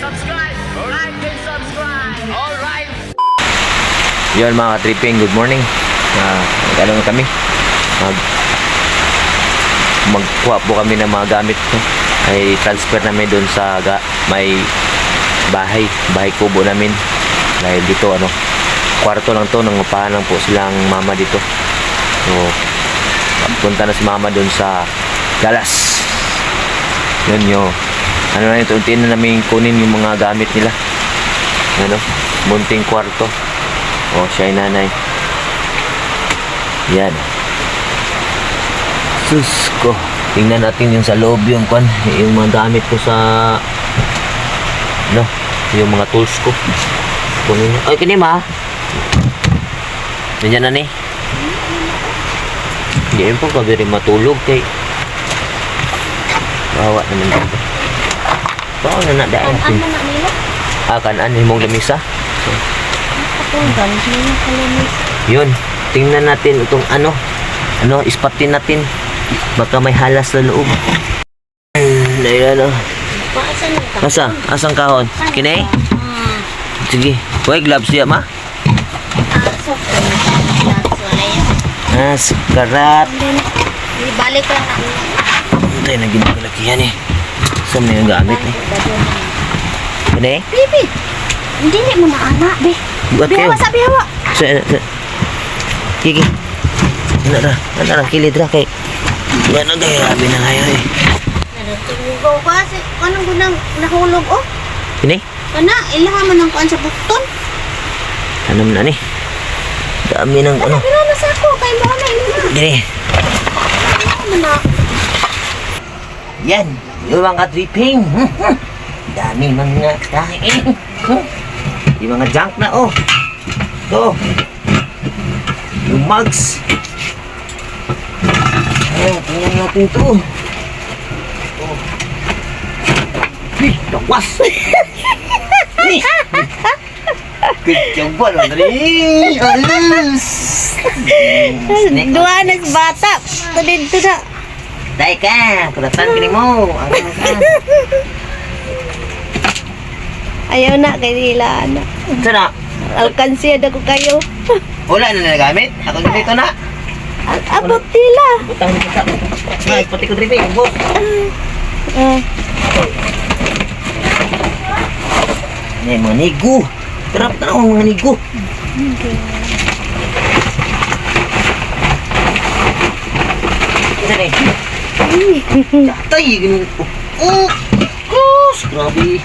Subscribe! Like and subscribe! Alright! Yun mga tripping, good morning. Uh, ano na kami? Mag magkuha po kami ng mga gamit ko. Ay transfer namin doon sa ga, may bahay, bahay kubo namin. Dahil dito ano, kwarto lang to, nangupahan lang po silang mama dito. So, punta na si mama doon sa Dallas. Yun yun. Ano na ito, untiin na namin kunin yung mga gamit nila. Ano, munting kwarto. O, siya ay nanay. Yan. Sus ko. Tingnan natin yung sa loob yung kwan. Yung mga gamit ko sa... No? Yung mga tools ko. Kunin. Ay, kini ma. Nandiyan na ni. Hindi po kabiri matulog kay... Bawa naman dito. Bawa na na dahil. Ano na nila? Ah, kanan, himong lamisa. Kapunggan, hindi na kalinis. Yun, tingnan natin itong ano, ano, ispatin natin. Baka may halas sa loob. Ayan o. Paasan na ka? Asa? Asang kahon? Kini? Hmm. Sige. Huwag gloves siya, ma. Wala yan. Ah. Ibalik lang na. Hintay na ginagalakihan eh. Saan na yung gamit eh? Kini? Bibi! Hindi mo na anak, be. Buat kayo. Bihawa sa bihawa. Sa, sa. Kiki. Ano ra? Ano ra? Kilid ra kay. Wala na gaya. Grabe na ngayon eh. Natulugaw ba? Si, anong gunang nahulog, oh? Kini? Kana, ilaha man ang kuan sa bukton. Ano na ni? Dami ng ano. Pero nasa ako, kay mo na ina. Gini. Ano na? Yan, yung mga dripping. Dami mga kain. Yung mga junk na, oh. Ito. Yung mugs. Ayan, tingnan natin ito. Oh. Tawas. Hey. Good job ba? Alis. Snake. Dua na si bata. Ito dito na. Dai ka, kuratan kini mo. Ano ka? Ayaw na, kay nila na. Ito na. Alkansiya na ko kayo. Wala na nagamit. Ako dito na. Ang abot nila. Butang dito sa. Ay, pati ko dito, boss. Ah. Ni mga nigo. Trap na ako mga nigo. Ito na eh. Tay, ganun. Oh, cross. Grabe.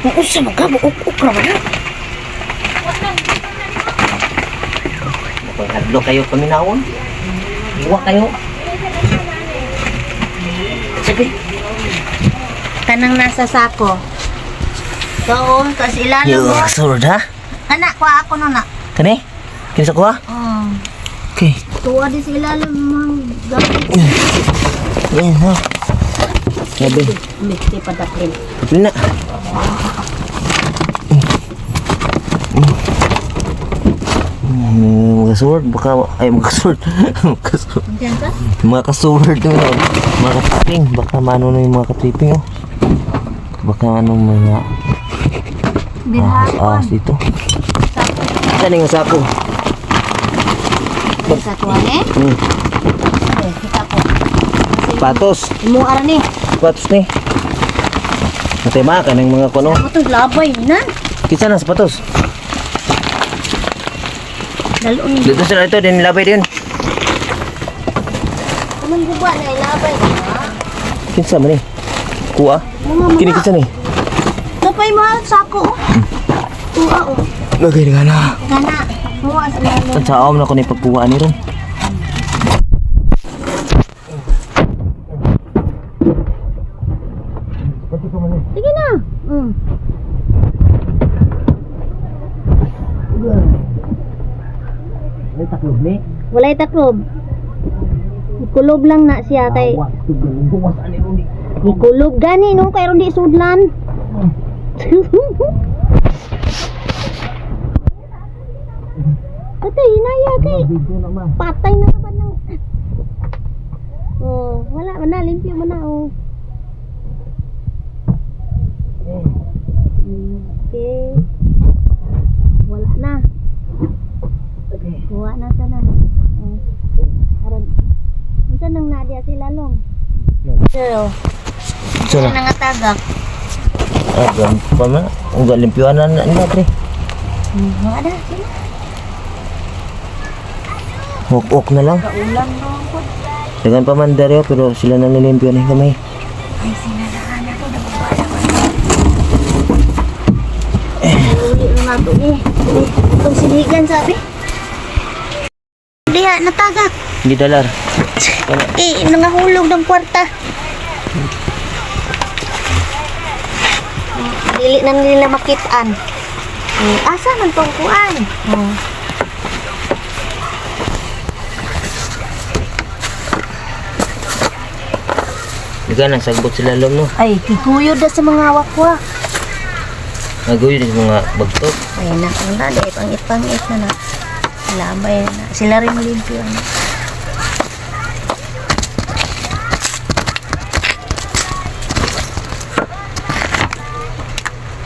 Ang usa mo ka, ukra mo na. Pagkadlo kayo paminawon. Iwa kayo. Sige. Kanang nasa sako. So, tas ilalim mo. kasurod ha? Anak, kuha ako na na. Kani? Kinsa ko ha? Oh. Okay. Tuwa di sa ilalim mo. Gamit. Yan ha. Sabi. Mikti pa. Pili na. Mga sword baka ay mga sword mga sword mga ka-sword oh. mga ka-tripping baka mano na yung mga ka-tripping oh. baka ano mga Bilhan. ah, dito saan yung Sa eh. hmm. Kita po. patos Imo ara ni. patos ni matema ka ng mga kuno Ako to labay na. kitsa na sapatos Dalo ni. dito sila ito din labay din Kuman guba na ilabay na. kinsa man eh kuha kini kinsa ni Kapay mo sako. oh. Tuwa oh. lagay na Kana. Muwa sa saom na ko ni pagkuha ni ron. Sige na. Mm. Ay taklob ni. Walay taklob. Kulob lang na siya kay. Ikulob gani no kay ron di sudlan. Inaya kay. Patay na naman ng... Oh, wala man na. Limpyo man na, oh. Okay. Wala na. Wala na sana. Oh. Aron. Ito nang nadia si Lalong. Pero, So ito na. na nga tagak. Ah, gan pa na. Ang galimpyuan na na pre. Hmm, Wala na. Hok-ok na lang. Kaulan no. Dagan pa man dere pero sila na nilimpyo na kamay. Ay. Uli na nga ito eh. Eh, Itong siligan sabi. Diha, natagak. Hindi dalar. Eh, nangahulog ng kwarta. Dili na nila makitaan. Eh, asa man tong kuan? Oh. Dagan ang sagbot sila lom no. Ay, kikuyod na sa mga wakwa. Naguyo din sa mga bagtok. Ay, na, na, dahil pangit-pangit na na. Labay na. Sila rin limpyo na.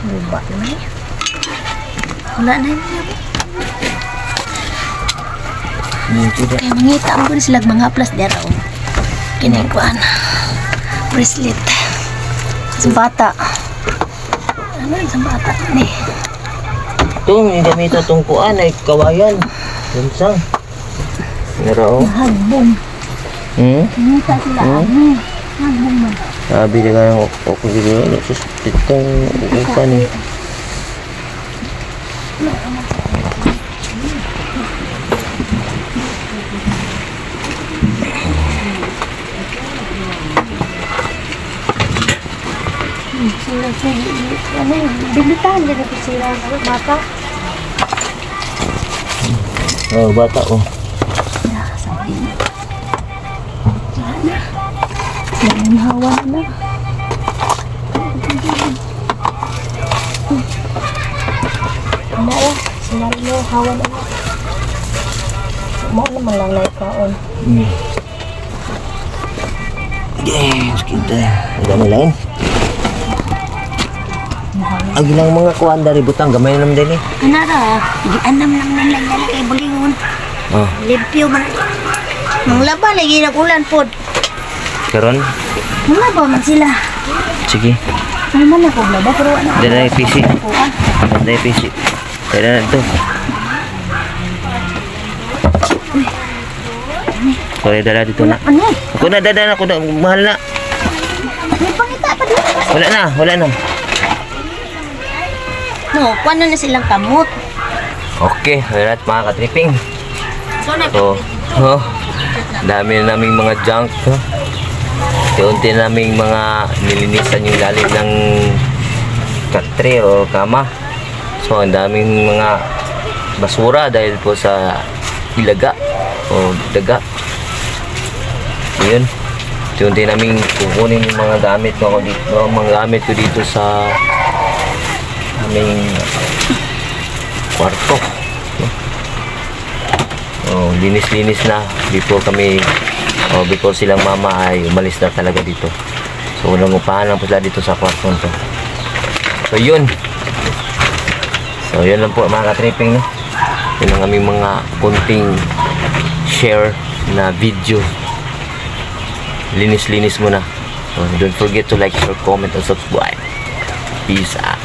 Luba naman eh. Wala na yun. Kaya mangita rin sila mga plus dera o. Kinikuan. Bracelet. Sa bata. Ano sa bata? Ni. Tung hindi gamit itong kuan ay kawayan. Tunsang. Nero. Hagbong. Hmm? Mangita sila. Hmm? Hagbong man. Sabi na nga ako siguro sus itong upan eh. Sila si ano yun, bilitan din ako sila bata. Oh, bata oh. Sila yung hawa na. Ano eh, sila yung hawa na. Mo naman lang na ikaon. Hmm. Yes, kita. Ang dami lain. Ang ilang mga kuan dari butang gamay naman din eh. Kanara, gianam lang lang lang kay bulingon. Oh, Limpyo man. Nang laba lagi na ulan pod. karon Nang laba man sila. sige. Ano man ako laba pero ano. Dala na PC. Kuan. Dala na PC. Dala na ito. Kaya dala dito na. Ano? Ako na dada na ako na mahal na. May pangita pa dito. Wala na, wala na. No, kuan na na silang kamot. Okay, alright mga katripping. So oh, dami na naming mga junk. No? Unti na naming mga nilinisan yung lalim ng katre o kama. So, ang daming mga basura dahil po sa ilaga o daga. Yun. Unti naming kukunin yung mga gamit ko dito, mga gamit ko dito sa aming kwarto. Oh, linis-linis na before kami oh, before silang mama ay umalis na talaga dito. So unang upahan lang po sila dito sa kwarto to. So yun. So yun lang po mga ka-tripping no. Yun ang aming mga kunting share na video. Linis-linis muna. So, don't forget to like, share, comment, and subscribe. Peace out.